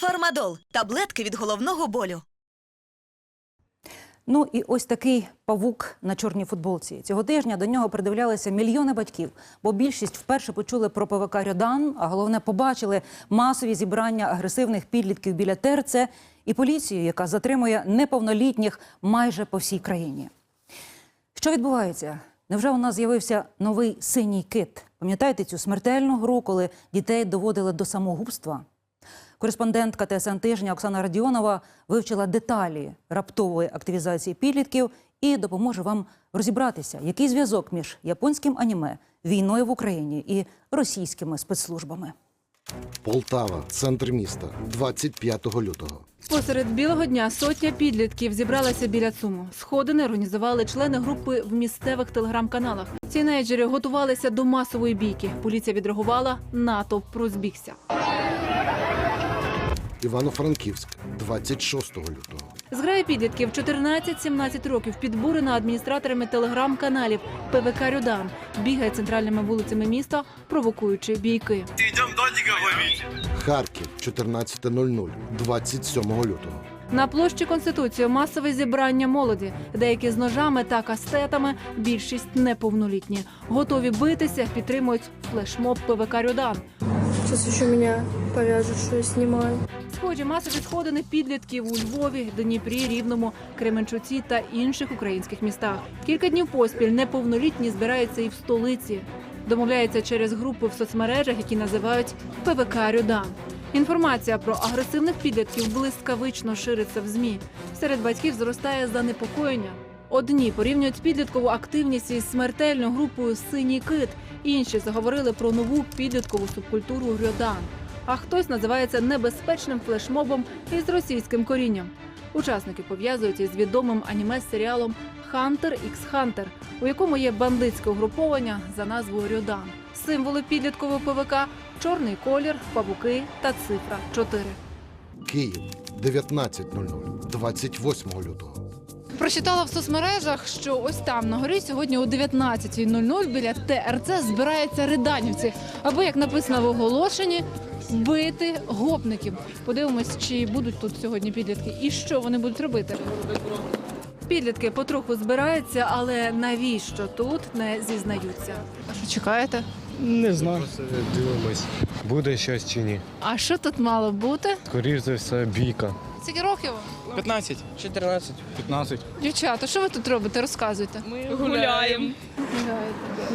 Фармадол таблетки від головного болю. Ну і ось такий павук на чорній футболці. Цього тижня до нього придивлялися мільйони батьків, бо більшість вперше почули про ПВК Рьодан, а головне побачили масові зібрання агресивних підлітків біля терце і поліцію, яка затримує неповнолітніх майже по всій країні. Що відбувається? Невже у нас з'явився новий синій кит? Пам'ятаєте цю смертельну гру, коли дітей доводили до самогубства? Кореспондентка ТСН тижня Оксана Радіонова вивчила деталі раптової активізації підлітків і допоможе вам розібратися, який зв'язок між японським аніме, війною в Україні і російськими спецслужбами. Полтава, центр міста, 25 лютого. Посеред білого дня сотня підлітків зібралася біля ЦУМу. Сходини організували члени групи в місцевих телеграм-каналах. Тінейджери готувалися до масової бійки. Поліція відреагувала, натовп розбігся. Івано-Франківськ, 26 лютого. Зграя підлітків 14-17 років підбурена адміністраторами телеграм-каналів ПВК Рюдан. Бігає центральними вулицями міста, провокуючи бійки. Харків, 14.00, 27 лютого. На площі Конституції масове зібрання молоді. Деякі з ножами та кастетами, більшість неповнолітні. Готові битися, підтримують флешмоб ПВК Рюдан. Сейчас еще меня повяжут, что я снимаю. Схожі масові сходини підлітків у Львові, Дніпрі, Рівному, Кременчуці та інших українських містах. Кілька днів поспіль неповнолітні збираються і в столиці. Домовляються через групи в соцмережах, які називають ПВК Рюдан. Інформація про агресивних підлітків блискавично шириться в змі. Серед батьків зростає занепокоєння. Одні порівнюють підліткову активність із смертельною групою Синій кит, інші заговорили про нову підліткову субкультуру Рьодан. А хтось називається небезпечним флешмобом із російським корінням. Учасники пов'язують із відомим аніме-серіалом Хантер ікс Хантер, у якому є бандитське угруповання за назвою Рьодан. Символи підліткового ПВК чорний колір, павуки та цифра 4. Київ, 19.00, 28 лютого. Прочитала в соцмережах, що ось там на горі сьогодні о 19.00 біля ТРЦ збираються риданівці, або як написано в оголошенні. Бити гопників. Подивимось, чи будуть тут сьогодні підлітки і що вони будуть робити. Підлітки потроху збираються, але навіщо тут не зізнаються? А що чекаєте? Не знаю. Просто дивимось, буде щось чи ні. А що тут мало бути? Скоріше за все, бійка. Скільки років? 15. 14. 15. Дівчата, що ви тут робите? Розказуйте. Ми гуляємо.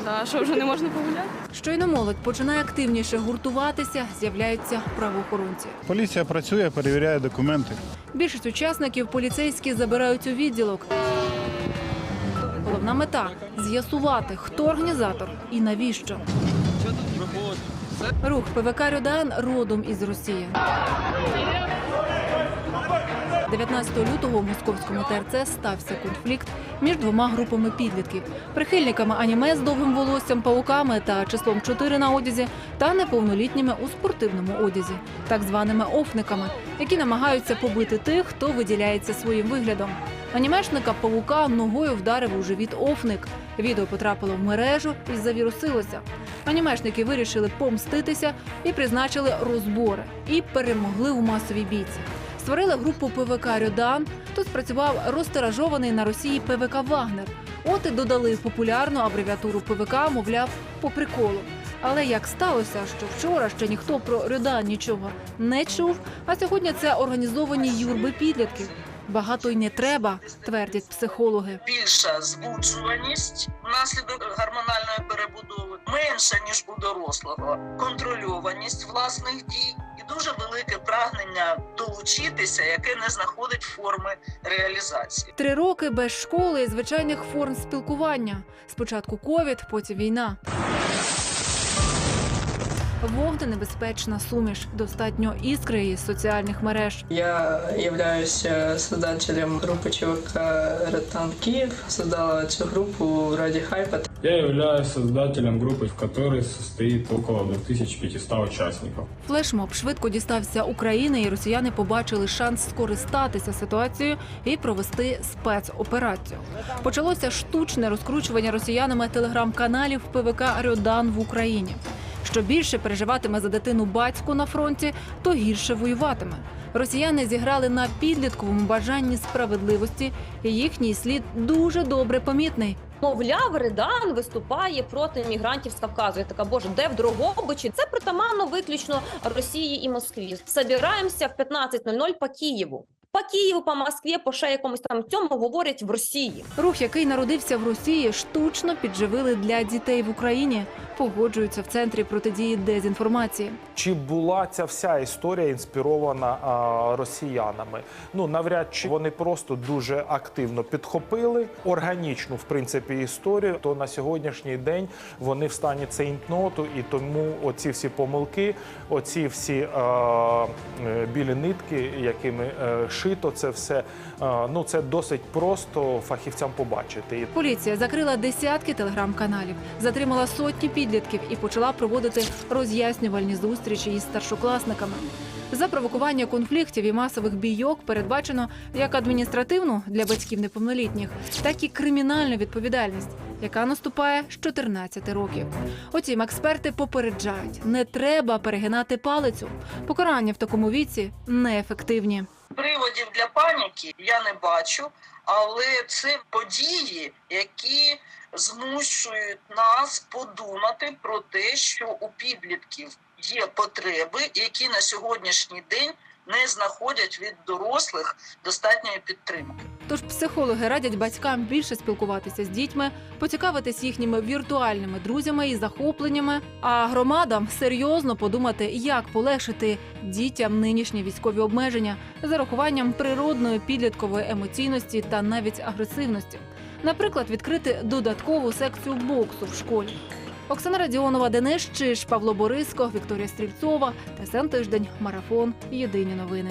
Да, що вже не можна погуляти? Щойно молодь починає активніше гуртуватися, з'являються правоохоронці. Поліція працює, перевіряє документи. Більшість учасників поліцейські забирають у відділок. Головна мета з'ясувати, хто організатор і навіщо. Рух ПВК Рюдан родом із Росії. 19 лютого у московському ТРЦ стався конфлікт між двома групами підлітків прихильниками аніме з довгим волоссям, пауками та числом 4 на одязі, та неповнолітніми у спортивному одязі, так званими офниками, які намагаються побити тих, хто виділяється своїм виглядом. Анімешника павука ногою вдарив у живіт офник. Відео потрапило в мережу і завірусилося. Анімешники вирішили помститися і призначили розбори і перемогли у масовій бійці. Створили групу ПВК Рьодан. Тут спрацював розтиражований на Росії ПВК Вагнер. От і додали популярну абревіатуру ПВК, мовляв, по приколу. Але як сталося, що вчора ще ніхто про Рьодан нічого не чув, а сьогодні це організовані юрби підлітків. Багато й не треба, твердять психологи. більша збуджуваність внаслідок гормональної перебудови, менша ніж у дорослого, контрольованість власних дій і дуже велике прагнення долучитися, яке не знаходить форми реалізації. Три роки без школи і звичайних форм спілкування. Спочатку ковід, потім війна. Вогненебезпечна суміш. Достатньо іскри із соціальних мереж. Я являюсь э, создателем группы ЧВК «Ротан Киев». Создала эту группу ради хайпа. Я являюсь создателем группы, в которой состоит около 2500 участников. Флешмоб швидко дістався України, і росіяни побачили шанс скористатися ситуацією і провести спецоперацію. Почалося штучне розкручування росіянами телеграм-каналів ПВК Рьодан в Україні. Що більше переживатиме за дитину батько на фронті, то гірше воюватиме. Росіяни зіграли на підлітковому бажанні справедливості, і їхній слід дуже добре помітний. Мовляв, Редан виступає проти мігрантів з Кавказу. Я така, боже, де в Дрогобичі? Це притаманно виключно Росії і Москві. Собираємося в 15.00 по Києву. По Києву, по Москві, по ще якомусь там цьому говорять в Росії. Рух, який народився в Росії, штучно підживили для дітей в Україні. Погоджуються в центрі протидії дезінформації. Чи була ця вся історія інспірована а, росіянами? Ну навряд чи вони просто дуже активно підхопили органічну, в принципі, історію. То на сьогоднішній день вони в стані цейнтноту, і тому оці всі помилки, оці всі е, е, білі нитки, якими е, шито це все. е, ну це досить просто фахівцям побачити. Поліція закрила десятки телеграм-каналів, затримала сотні підлітків і почала проводити роз'яснювальні зустрічі із старшокласниками. За провокування конфліктів і масових бійок передбачено як адміністративну для батьків неповнолітніх, так і кримінальну відповідальність, яка наступає з 14 років. Утім, експерти попереджають: не треба перегинати палицю. Покарання в такому віці неефективні. Приводів для паніки я не бачу, але це події, які змушують нас подумати про те, що у підлітків є потреби, які на сьогоднішній день не знаходять від дорослих достатньої підтримки. Тож психологи радять батькам більше спілкуватися з дітьми, поцікавитись їхніми віртуальними друзями і захопленнями, а громадам серйозно подумати, як полегшити дітям нинішні військові обмеження з урахуванням природної підліткової емоційності та навіть агресивності. Наприклад, відкрити додаткову секцію боксу в школі. Оксана Радіонова, Денис Чиш, Павло Бориско, Вікторія Стрільцова, ТСН Тиждень, Марафон. Єдині новини.